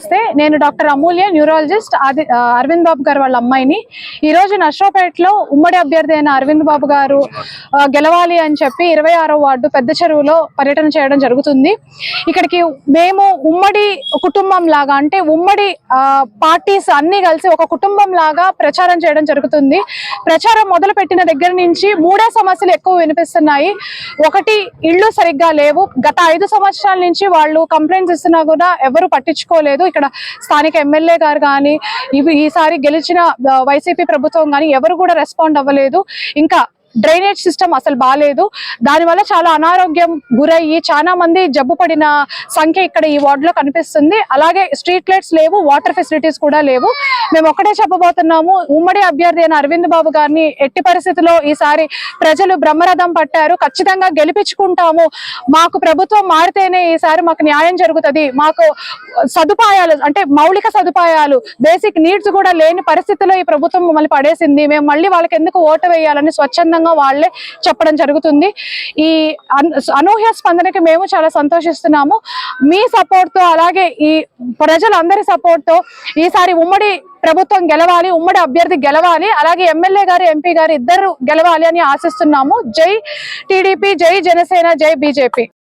నమస్తే నేను డాక్టర్ అమూల్య న్యూరాలజిస్ట్ ఆది అరవింద్ బాబు గారు వాళ్ళ అమ్మాయిని. ఈ రోజు నర్సరావుపేటలో ఉమ్మడి అభ్యర్థి అయిన అరవింద్ బాబు గారు గెలవాలి అని చెప్పి ఇరవై ఆరో వార్డు పెద్ద చెరువులో పర్యటన చేయడం జరుగుతుంది. ఇక్కడికి మేము ఉమ్మడి కుటుంబం లాగా అంటే ఉమ్మడి పార్టీస్ అన్ని కలిసి ఒక కుటుంబం లాగా ప్రచారం చేయడం జరుగుతుంది. ప్రచారం మొదలు పెట్టిన దగ్గర నుంచి మూడే సమస్యలు ఎక్కువ వినిపిస్తున్నాయి. ఒకటి ఇళ్ళు సరిగ్గా లేవు. గత ఐదు సంవత్సరాల నుంచి వాళ్ళు కంప్లైంట్స్ ఇస్తున్నా కూడా ఎవరు పట్టించుకోలేదు. ఇక్కడ స్థానిక ఎమ్మెల్యే గారు కానీ ఇవి ఈసారి గెలిచిన వైసీపీ ప్రభుత్వం కానీ ఎవరు కూడా రెస్పాండ్ అవ్వలేదు. ఇంకా డ్రైనేజ్ సిస్టమ్ అసలు బాగాలేదు దానివల్ల చాలా అనారోగ్యం గురయ్యి చాలా మంది జబ్బు పడిన సంఖ్య ఇక్కడ ఈ వార్డులో కనిపిస్తుంది. అలాగే స్ట్రీట్ లైట్స్ లేవు వాటర్ ఫెసిలిటీస్ కూడా లేవు. మేము ఒకటే చెప్పబోతున్నాము ఉమ్మడి అభ్యర్థి అయిన అరవింద్ బాబు గారిని ఎట్టి పరిస్థితిలో ఈసారి ప్రజలు బ్రహ్మరథం పట్టారు. ఖచ్చితంగా గెలిపించుకుంటాము. మాకు ప్రభుత్వం మారితేనే ఈసారి మాకు న్యాయం జరుగుతుంది. మాకు సదుపాయాలు అంటే మౌలిక సదుపాయాలు బేసిక్ నీడ్స్ కూడా లేని పరిస్థితిలో ఈ ప్రభుత్వం మమ్మల్ని పడేసింది. మేము మళ్ళీ వాళ్ళకి ఎందుకు ఓటు వేయాలని స్వచ్ఛందంగా వాళ్ళే చెప్పడం జరుగుతుంది. ఈ అన్- అనూహ్య స్పందనకి మేము చాలా సంతోషిస్తున్నాము. మీ సపోర్ట్తో అలాగే ఈ ప్రజలందరి సపోర్ట్తో ఈసారి ఉమ్మడి ప్రభుత్వం గెలవాలి ఉమ్మడి అభ్యర్థి గెలవాలి అలాగే ఎమ్మెల్యే గారు ఎంపీ గారు ఇద్దరు గెలవాలి అని ఆశిస్తున్నాము. జై టీడీపీ జై జనసేన జై బీజేపీ.